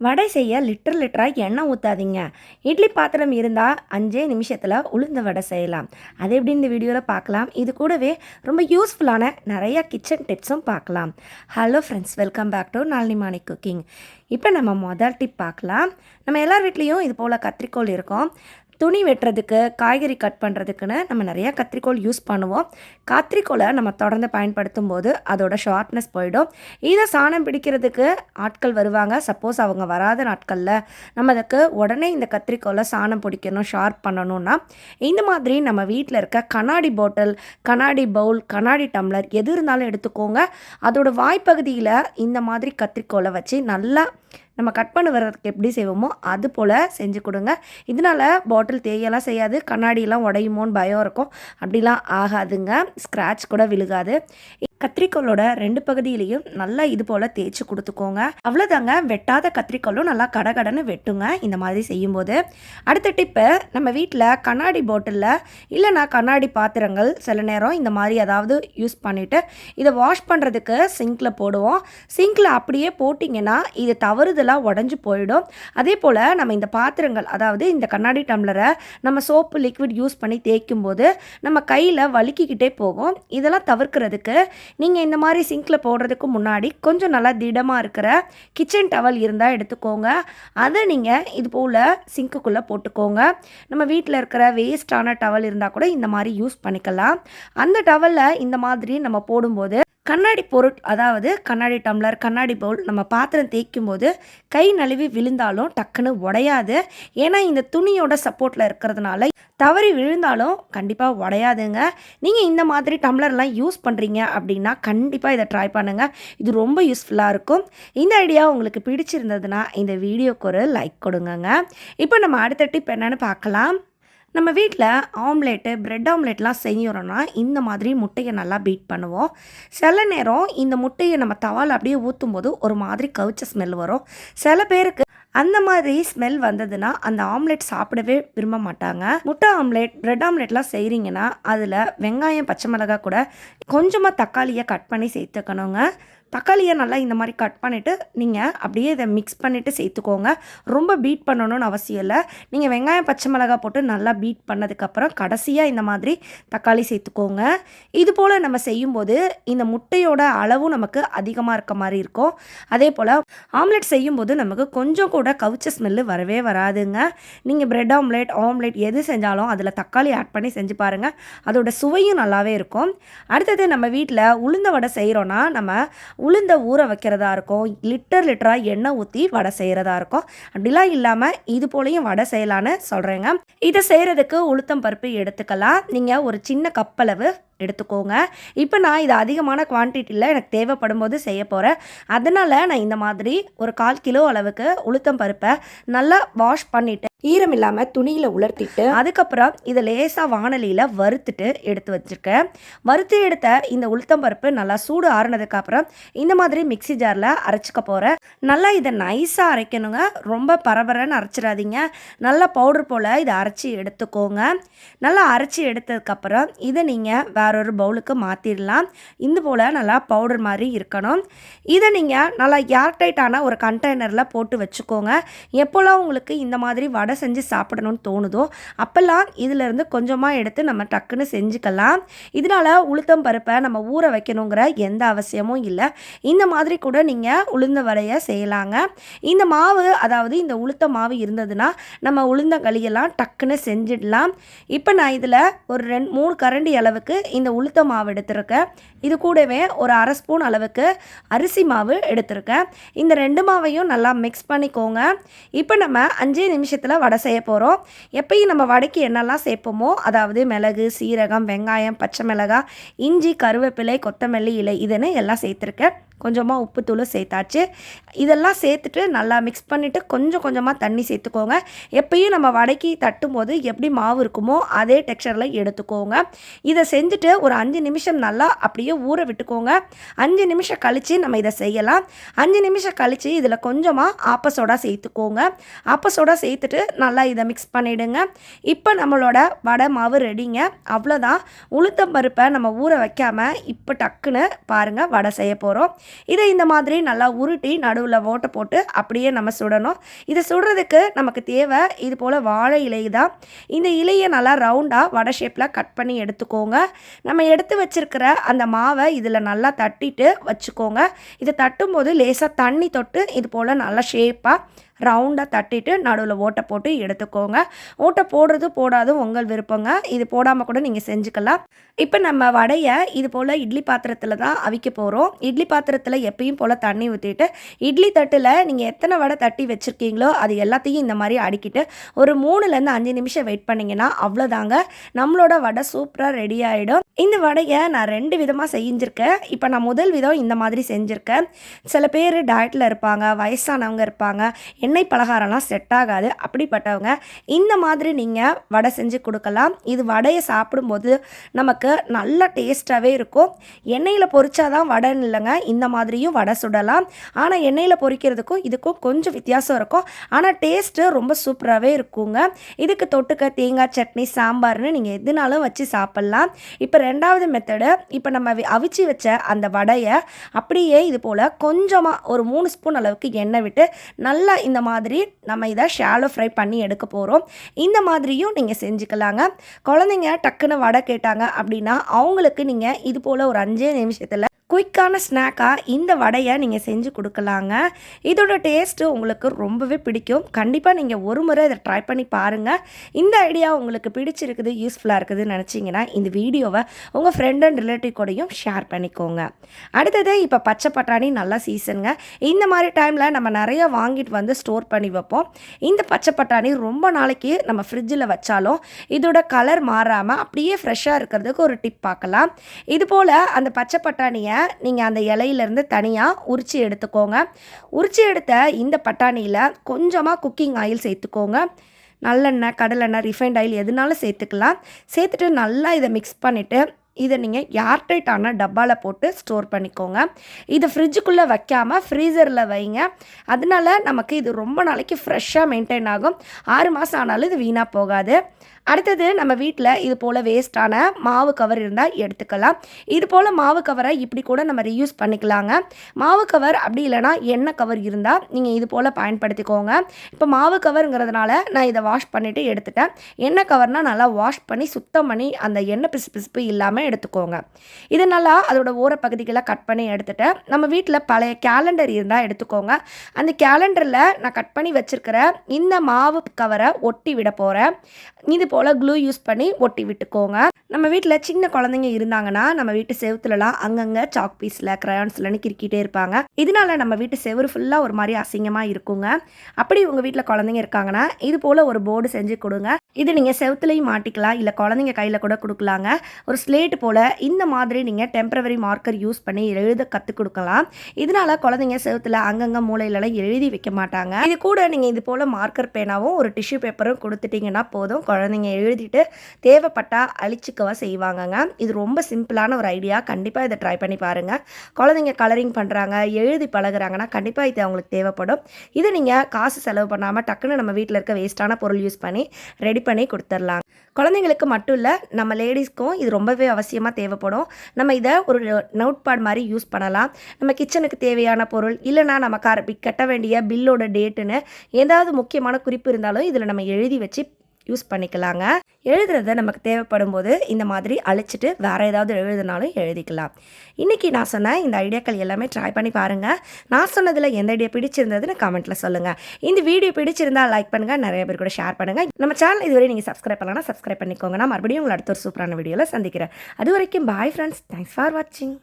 வடை செய்ய லிட்டர் லிட்டராக எண்ணெய் ஊற்றாதீங்க இட்லி பாத்திரம் இருந்தால் அஞ்சே நிமிஷத்தில் உளுந்த வடை செய்யலாம். அது எப்படி இந்த வீடியோவில் பார்க்கலாம் இது கூடவே ரொம்ப யூஸ்ஃபுல்லான நிறைய கிச்சன் டிப்ஸும் பார்க்கலாம் hello friends welcome back to Nalini Mani cooking இப்போ நம்ம முதல் டிப் பார்க்கலாம் நம்ம எல்லார் வீட்லேயும் இது போல் கத்திரிக்கோல் இருக்கும். துணி வெட்டுறதுக்கு காய்கறி கட் பண்ணுறதுக்குன்னு நம்ம நிறையா கத்திரிக்கோல் யூஸ் பண்ணுவோம். கத்திரிக்கோலை நம்ம தொடர்ந்து பயன்படுத்தும் போது அதோட ஷார்ப்னஸ் போயிடும். இதை சாணம் பிடிக்கிறதுக்கு ஆட்கள் வருவாங்க. சப்போஸ் அவங்க வராத நாட்களில் நம்ம அதுக்கு உடனே இந்த கத்திரிக்கோலை சாணம் பிடிக்கணும் ஷார்ப் பண்ணணும்னா இந்த மாதிரி நம்ம வீட்டில் இருக்க கண்ணாடி பாட்டில் கண்ணாடி பவுல் கண்ணாடி டம்ளர் எது இருந்தாலும் எடுத்துக்கோங்க. அதோட வாய்ப்பகுதியில் இந்த மாதிரி கத்திரிக்கோலை வச்சு நல்லா நம்ம கட் பண்ண வர்றதுக்கு எப்படி செய்வோமோ அது போல் செஞ்சு கொடுங்க. இதனால் பாட்டில் தேயெல்லாம் செய்யாது. கண்ணாடியெல்லாம் உடையுமோன்னு பயம் இருக்கும். அப்படிலாம் ஆகாதுங்க. ஸ்க்ராட்ச் கூட விழுகாது. கத்திரிக்கோலோட ரெண்டு பகுதியிலையும் நல்லா இது போல் தேய்ச்சி கொடுத்துக்கோங்க. அவ்வளோதாங்க வெட்டாத கத்திரிக்கோலும் நல்லா கடகடன்னு வெட்டுங்க. இந்த மாதிரி செய்யும்போது. அடுத்த டிப்பு நம்ம வீட்டில் கண்ணாடி பாட்டிலில் இல்லைனா கண்ணாடி பாத்திரங்கள் சில நேரம் இந்த மாதிரி ஏதாவது யூஸ் பண்ணிவிட்டு இதை வாஷ் பண்ணுறதுக்கு சிங்கில் போடுவோம். சிங்கில் அப்படியே போட்டிங்கன்னா இது தவறுதலாக உடஞ்சி போயிடும். அதே போல் நம்ம இந்த பாத்திரங்கள் அதாவது இந்த கண்ணாடி டம்ளரை நம்ம சோப்பு லிக்விட் யூஸ் பண்ணி தேய்க்கும் போது நம்ம கையில் வலுக்கிக்கிட்டே போகும். இதெல்லாம் தவிர்க்கிறதுக்கு நீங்கள் இந்த மாதிரி சிங்கில் போடுறதுக்கு முன்னாடி கொஞ்சம் நல்லா திடமாக இருக்கிற கிச்சன் டவல் இருந்தால் எடுத்துக்கோங்க. அதை நீங்கள் இது போல் சிங்க்குள்ளே போட்டுக்கோங்க. நம்ம வீட்டில் இருக்கிற வேஸ்டான டவல் இருந்தால் கூட இந்த மாதிரி யூஸ் பண்ணிக்கலாம். அந்த டவலில் இந்த மாதிரி நம்ம போடும்போது கண்ணாடி பொருட் அதாவது கண்ணாடி டம்ளர் கண்ணாடி பவுல் நம்ம பாத்திரம் தேய்க்கும் போது கை நழுவி விழுந்தாலும் டக்குன்னு உடையாது. ஏன்னா இந்த துணியோட சப்போர்ட்டில் இருக்கிறதுனால தவறி விழுந்தாலும் கண்டிப்பாக உடையாதுங்க. நீங்கள் இந்த மாதிரி டம்ளர்லாம் யூஸ் பண்ணுறீங்க அப்படின்னா கண்டிப்பாக இதை ட்ரை பண்ணுங்கள் இது ரொம்ப யூஸ்ஃபுல்லாக இருக்கும். இந்த ஐடியா உங்களுக்கு பிடிச்சிருந்ததுன்னா இந்த வீடியோக்கு ஒரு லைக் கொடுங்கங்க. இப்போ நம்ம அடுத்த டிப் என்னென்னு பார்க்கலாம். நம்ம வீட்டில் ஆம்லேட்டு ப்ரெட் ஆம்லேட்லாம் செய்கிறோன்னா இந்த மாதிரி முட்டையை நல்லா பீட் பண்ணுவோம். சில நேரம் இந்த முட்டையை நம்ம தவால் அப்படியே ஊற்றும் போது ஒரு மாதிரி கவுச்ச ஸ்மெல் வரும். சில பேருக்கு அந்த மாதிரி ஸ்மெல் வந்ததுன்னா அந்த ஆம்லெட் சாப்பிடவே விரும்ப மாட்டாங்க. முட்டை ஆம்லேட் ப்ரெட் ஆம்லேட்லாம் செய்கிறீங்கன்னா அதில் வெங்காயம் பச்சை மிளகாய் கூட கொஞ்சமாக தக்காளியை கட் பண்ணி சேர்த்துக்கணுங்க. தக்காளியை நல்லா இந்த மாதிரி கட் பண்ணிவிட்டு நீங்கள் அப்படியே இதை மிக்ஸ் பண்ணிவிட்டு சேர்த்துக்கோங்க. ரொம்ப பீட் பண்ணணும்னு அவசியம் இல்லை. நீங்கள் வெங்காயம் பச்சை மிளகாய் போட்டு நல்லா பீட் பண்ணதுக்கப்புறம் கடைசியாக இந்த மாதிரி தக்காளி சேர்த்துக்கோங்க. இது போல் நம்ம செய்யும்போது இந்த முட்டையோட அளவும் நமக்கு அதிகமாக இருக்க மாதிரி இருக்கும். அதே போல் ஆம்லெட் செய்யும்போது நமக்கு கொஞ்சம் கூட கவுச்ச ஸ்மெல்லு வரவே வராதுங்க. நீங்கள் ப்ரெட் ஆம்லெட் ஆம்லெட் எது செஞ்சாலும் அதில் தக்காளி ஆட் பண்ணி செஞ்சு பாருங்கள் அதோட சுவையும் நல்லாவே இருக்கும். அடுத்தது நம்ம வீட்டில் உளுந்த வடை செய்கிறோன்னா நம்ம உளுந்த ஊற வைக்கிறதா இருக்கும். லிட்டர் லிட்டராக எண்ணெய் ஊற்றி வடை செய்கிறதா இருக்கும். அப்படிலாம் இல்லாமல் இது போலையும் வடை செய்யலான்னு சொல்கிறேங்க இதை செய்கிறதுக்கு உளுத்தம் பருப்பு எடுத்துக்கலாம். நீங்கள் ஒரு சின்ன கப்பளவு எடுத்துக்கோங்க. இப்போ நான் இது அதிகமான குவான்டிட்டியில் எனக்கு தேவைப்படும் போது செய்ய போகிறேன் அதனால் நான் இந்த மாதிரி ஒரு கால் கிலோ அளவுக்கு உளுத்தம் பருப்பை நல்லா வாஷ் பண்ணிவிட்டு ஈரம் இல்லாமல் துணியில் உலர்த்திட்டு அதுக்கப்புறம் இதை லேசாக வானலியில் வறுத்துட்டு எடுத்து வச்சுருக்கேன் வறுத்து எடுத்த இந்த உளுத்தம் பருப்பு நல்லா சூடு ஆறுனதுக்கப்புறம் இந்த மாதிரி மிக்சி ஜாரில் அரைச்சிக்க போகிறேன் நல்லா இதை நைஸாக அரைக்கணுங்க. ரொம்ப பரபரன்னு அரைச்சிடாதீங்க. நல்லா பவுடர் போல் இதை அரைச்சி எடுத்துக்கோங்க. நல்லா அரைச்சி எடுத்ததுக்கப்புறம் இதை நீங்கள் வேறொரு பவுலுக்கு மாற்றிடலாம் இந்த போல் நல்லா பவுடர் மாதிரி இருக்கணும். இதை நீங்கள் நல்லா ஏர்டைட்டான ஒரு கண்டெய்னரில் போட்டு வச்சுக்கோங்க. எப்போல்லாம் உங்களுக்கு இந்த மாதிரி வடை செஞ்சு சாப்பிடணும்னு தோணுதோ அப்போல்லாம் இதிலேருந்து கொஞ்சமாக எடுத்து நம்ம டக்குன்னு செஞ்சுக்கலாம். இதனால் உளுத்தம் பருப்பை நம்ம ஊற வைக்கணுங்கிற எந்த அவசியமும் இல்லை. இந்த மாதிரி கூட நீங்கள் உளுந்த வடையை செய்யலாங்க. இந்த மாவு அதாவது இந்த உளுத்த மாவு இருந்ததுன்னா நம்ம உளுந்தங்களியெல்லாம் டக்குன்னு செஞ்சிடலாம். இப்போ நான் இதில் ஒரு ரெண்டு மூணு கரண்டி அளவுக்கு இந்த உளுத்த மாவு எடுத்திருக்கேன். இது கூடவே ஒரு அரை ஸ்பூன் அளவுக்கு அரிசி மாவு எடுத்திருக்கேன். இந்த ரெண்டு மாவையும் நல்லா மிக்ஸ் பண்ணிக்கோங்க. இப்போ நம்ம அஞ்சே நிமிஷத்தில் வடை செய்ய போகிறோம் எப்பயும் நம்ம வடைக்கு என்னெல்லாம் சேர்ப்போமோ அதாவது மிளகு சீரகம் வெங்காயம் பச்சை மிளகாய் இஞ்சி கருவேப்பிலை கொத்தமல்லி இலை இதுன்னு எல்லாம் சேர்த்துருக்கேன். கொஞ்சமாக உப்புத்தூளும் சேர்த்தாச்சு. இதெல்லாம் சேர்த்துட்டு நல்லா மிக்ஸ் பண்ணிவிட்டு கொஞ்சம் கொஞ்சமாக தண்ணி சேர்த்துக்கோங்க. எப்பயும் நம்ம வடைக்கு தட்டும் போது எப்படி மாவு இருக்குமோ அதே டெக்ஸ்டரில் எடுத்துக்கோங்க. இதை செஞ்சுட்டு ஒரு அஞ்சு நிமிஷம் நல்லா அப்படியே ஊற விட்டுக்கோங்க. அஞ்சு நிமிஷம் கழித்து நம்ம இதை செய்யலாம். அஞ்சு நிமிஷம் கழித்து இதில் கொஞ்சமாக ஆப்பசோடா சேர்த்துக்கோங்க. ஆப்பசோடா சேர்த்துட்டு நல்லா இதை மிக்ஸ் பண்ணிவிடுங்க இப்போ நம்மளோட வடை மாவு ரெடிங்க அவ்வளோதான் உளுத்தம் பருப்பை நம்ம ஊற வைக்காமல் இப்போ டக்குன்னு பாருங்கள் வடை செய்ய போகிறோம் இதை இந்த மாதிரி நல்லா உருட்டி நடுவில் ஓட்டை போட்டு அப்படியே நம்ம சுடணும். இதை சுடுறதுக்கு நமக்கு தேவை இது போல் வாழை இலை தான். இந்த இலையை நல்லா ரவுண்டாக வடை ஷேப்பில் கட் பண்ணி எடுத்துக்கோங்க. நம்ம எடுத்து வச்சிருக்கிற அந்த மாவை இதில் நல்லா தட்டிட்டு வச்சுக்கோங்க. இதை தட்டும்போது லேசாக தண்ணி தொட்டு இது போல் நல்லா ஷேப்பாக ரவுண்டாக தட்டிட்டு நடுவில் ஓட்டை போட்டு எடுத்துக்கோங்க. ஓட்டை போடுறது போடாது உங்கள் விருப்பங்க. இது போடாமல் கூட நீங்கள் செஞ்சுக்கலாம். இப்போ நம்ம வடையை இது போல் இட்லி பாத்திரத்தில் தான் அவிக்க போகிறோம் இட்லி பாத்திரத்தில் எப்பயும் போல் தண்ணி ஊற்றிட்டு இட்லி தட்டில் நீங்கள் எத்தனை வடை தட்டி வச்சுருக்கீங்களோ அது எல்லாத்தையும் இந்த மாதிரி அடுக்கிட்டு ஒரு மூணுலேருந்து அஞ்சு நிமிஷம் வெயிட் பண்ணிங்கன்னா அவ்வளோதாங்க. நம்மளோட வடை சூப்பராக ரெடி ஆகிடும் இந்த வடையை நான் ரெண்டு விதமாக செஞ்சுருக்கேன். இப்போ நான் முதல் விதம் இந்த மாதிரி செஞ்சுருக்கேன். சில பேர் டயட்டில் இருப்பாங்க வயசானவங்க இருப்பாங்க எண்ணெய் பலகாரம்லாம் செட் ஆகாது. அப்படிப்பட்டவங்க இந்த மாதிரி நீங்கள் வடை செஞ்சு கொடுக்கலாம். இது வடையை சாப்பிடும்போது நமக்கு நல்ல டேஸ்ட்டாகவே இருக்கும். எண்ணெயில் பொரிச்சாதான் வடைன்னு இல்லைங்க. இந்த மாதிரியும் வடை சுடலாம். ஆனால் எண்ணெயில் பொரிக்கிறதுக்கும் இதுக்கும் கொஞ்சம் வித்தியாசம் இருக்கும். ஆனால் டேஸ்ட்டு ரொம்ப சூப்பராகவே இருக்குங்க. இதுக்கு தொட்டுக்க தேங்காய் சட்னி சாம்பார்னு நீங்கள் எதுனாலும் வச்சு சாப்பிட்லாம். இப்போ ரெண்டாவது மெத்தடு இப்போ நம்ம அவிச்சு வச்ச அந்த வடையை அப்படியே இது போல் கொஞ்சமாக ஒரு மூணு ஸ்பூன் அளவுக்கு எண்ணெய் விட்டு நல்லா இந்த மாதிரி நம்ம இதை ஷாலோ ஃப்ரை பண்ணி எடுக்க போகிறோம் இந்த மாதிரியும் நீங்கள் செஞ்சுக்கலாங்க. குழந்தைங்க டக்குன்னு வடை கேட்டாங்க அப்படின்னா அவங்களுக்கு நீங்கள் இது போல் ஒரு அஞ்சே நிமிஷத்தில் குயிக்கான ஸ்நாக்காக இந்த வடையை நீங்கள் செஞ்சு கொடுக்கலாங்க. இதோட டேஸ்ட்டு உங்களுக்கு ரொம்பவே பிடிக்கும். கண்டிப்பாக நீங்கள் ஒரு முறை இதை ட்ரை பண்ணி பாருங்கள் இந்த ஐடியா உங்களுக்கு பிடிச்சிருக்குது யூஸ்ஃபுல்லாக இருக்குதுன்னு நினச்சிங்கன்னா இந்த வீடியோவை உங்கள் ஃப்ரெண்ட் அண்ட் ரிலேட்டிவ் கூடயும் ஷேர் பண்ணிக்கோங்க. அடுத்தது இப்போ பச்சை பட்டாணி நல்லா சீசனுங்க இந்த மாதிரி டைமில் நம்ம நிறைய வாங்கிட்டு வந்து ஸ்டோர் பண்ணி வைப்போம். இந்த பச்சை பட்டாணி ரொம்ப நாளைக்கு நம்ம ஃப்ரிட்ஜில் வச்சாலும் இதோட கலர் மாறாமல் அப்படியே ஃப்ரெஷ்ஷாக இருக்கிறதுக்கு ஒரு டிப் பார்க்கலாம். இது போல் அந்த பச்சை பட்டாணியை நீங்கள் அந்த இலையிலேருந்து தனியாக உரித்து எடுத்துக்கோங்க. உரித்து எடுத்த இந்த பட்டாணியில் கொஞ்சமாக குக்கிங் ஆயில் சேர்த்துக்கோங்க. நல்லெண்ணெய் கடலெண்ணெய் ரிஃபைண்ட் ஆயில் எதுனாலும் சேர்த்துக்கலாம். சேர்த்துட்டு நல்லா இதை மிக்ஸ் பண்ணிவிட்டு இதை நீங்கள் ஏர்டைட்டான டப்பாவில் போட்டு ஸ்டோர் பண்ணிக்கோங்க. இதை ஃப்ரிட்ஜுக்குள்ளே வைக்காமல் ஃப்ரீசரில் வைங்க. அதனால நமக்கு இது ரொம்ப நாளைக்கு ஃப்ரெஷ்ஷாக மெயின்டைன் ஆகும். ஆறு மாதம் ஆனாலும் இது வீணாக போகாது. அடுத்தது நம்ம வீட்டில் இது போல் வேஸ்ட்டான மாவு கவர் இருந்தால் எடுத்துக்கலாம். இது போல் மாவு கவரை இப்படி கூட நம்ம ரீயூஸ் பண்ணிக்கலாங்க. மாவு கவர் அப்படி இல்லைன்னா எண்ணெய் கவர் இருந்தால் நீங்கள் இது போல் பயன்படுத்திக்கோங்க. இப்போ மாவு கவருங்கிறதுனால நான் இதை வாஷ் பண்ணிவிட்டு எடுத்துட்டேன். எண்ணெய் கவர்னால் நல்லா வாஷ் பண்ணி சுத்தம் பண்ணி அந்த எண்ணெய் பிசு பிசுப்பு இல்லாமல் எடுத்துக்கோங்க. இது நல்லா அதோட ஓரப்பகுதிகளை கட் பண்ணி எடுத்துட்டேன். நம்ம வீட்டில் பழைய கேலண்டர் இருந்தால் எடுத்துக்கோங்க. அந்த கேலண்டரில் நான் கட் பண்ணி வச்சுருக்கிற இந்த மாவு கவரை ஒட்டி விட போகிறேன் இது போல் க்ளூ யூஸ் பண்ணி ஒட்டி விட்டுக்கோங்க. நம்ம வீட்டில் சின்ன குழந்தைங்க இருந்தாங்கன்னா நம்ம வீட்டு செவுத்துலலாம் அங்கங்கே சாக் பீஸில் க்ரையான்ஸ்லன்னு கிறுக்கிட்டே இருப்பாங்க. இதனால நம்ம வீட்டு செவுரு ஃபுல்லாக ஒரு மாதிரி அசிங்கமாக இருக்குங்க. அப்படி உங்கள் வீட்டில் குழந்தைங்க இருக்காங்கன்னா இது போல் ஒரு போர்டு செஞ்சு கொடுங்க. இது நீங்கள் செவுத்துலையும் மாட்டிக்கலாம் இல்லை குழந்தைங்க கையில் கூட கொடுக்கலாங்க. ஒரு ஸ்லேட் போல் இந்த மாதிரி நீங்கள் டெம்பரவரி மார்க்கர் யூஸ் பண்ணி எழுத கற்றுக் கொடுக்கலாம். இதனால குழந்தைங்க செவுத்துல அங்கங்கே மூலையிலலாம் எழுதி வைக்க மாட்டாங்க. இது கூட நீங்கள் இது போல் மார்க்கர் பேனாவும் ஒரு டிஷ்யூ பேப்பரும் கொடுத்துட்டீங்கன்னா போதும் குழந்தைங்க எழுதிட்டு தேவைப்பட்டால் அழிச்சிக்கவா செய்வாங்கங்க. இது ரொம்ப சிம்பிளான ஒரு ஐடியா. கண்டிப்பாக இதை ட்ரை பண்ணி பாருங்கள் குழந்தைங்க கலரிங் பண்ணுறாங்க எழுதி பழகுறாங்கன்னா கண்டிப்பாக இது அவங்களுக்கு தேவைப்படும். இதை நீங்கள் காசு செலவு பண்ணாமல் டக்குன்னு நம்ம வீட்டில் இருக்க வேஸ்ட்டான பொருள் யூஸ் பண்ணி ரெடி பண்ணி கொடுத்துர்லாம் குழந்தைங்களுக்கு மட்டும் இல்லை நம்ம லேடிஸ்க்கும் இது ரொம்பவே அவசியமாக தேவைப்படும். நம்ம இதை ஒரு நோட் பேட் மாதிரி யூஸ் பண்ணலாம். நம்ம கிச்சனுக்கு தேவையான பொருள் இல்லைனா நம்ம கார கட்ட வேண்டிய பில்லோட டேட்டுன்னு ஏதாவது முக்கியமான குறிப்பு இருந்தாலும் இதில் நம்ம எழுதி வச்சு யூஸ் பண்ணிக்கலாங்க. எழுதுறத நமக்கு தேவைப்படும் போது இந்த மாதிரி அழிச்சிட்டு வேறு ஏதாவது எழுதுனாலும் எழுதிக்கலாம். இன்றைக்கி நான் சொன்ன இந்த ஐடியாக்கள் எல்லாமே ட்ரை பண்ணி பாருங்கள் நான் சொன்னதில் எந்த ஐடியா பிடிச்சிருந்ததுன்னு கமெண்ட்டில் சொல்லுங்கள் இந்த வீடியோ பிடிச்சிருந்தா லைக் பண்ணுங்கள் நிறைய பேர் கூட ஷேர் பண்ணுங்கள் நம்ம சேனல் இதுவரை நீங்கள் சப்ஸ்கிரைப் பண்ணலாம் சப்ஸ்கிரைப் பண்ணிக்கோங்க. நான் மறுபடியும் உங்களை அடுத்த ஒரு சூப்பரான வீடியோவில் சந்திக்கிறேன். அது வரைக்கும் பாய் ஃப்ரெண்ட்ஸ் தேங்க்ஸ் ஃபார் வாட்சிங்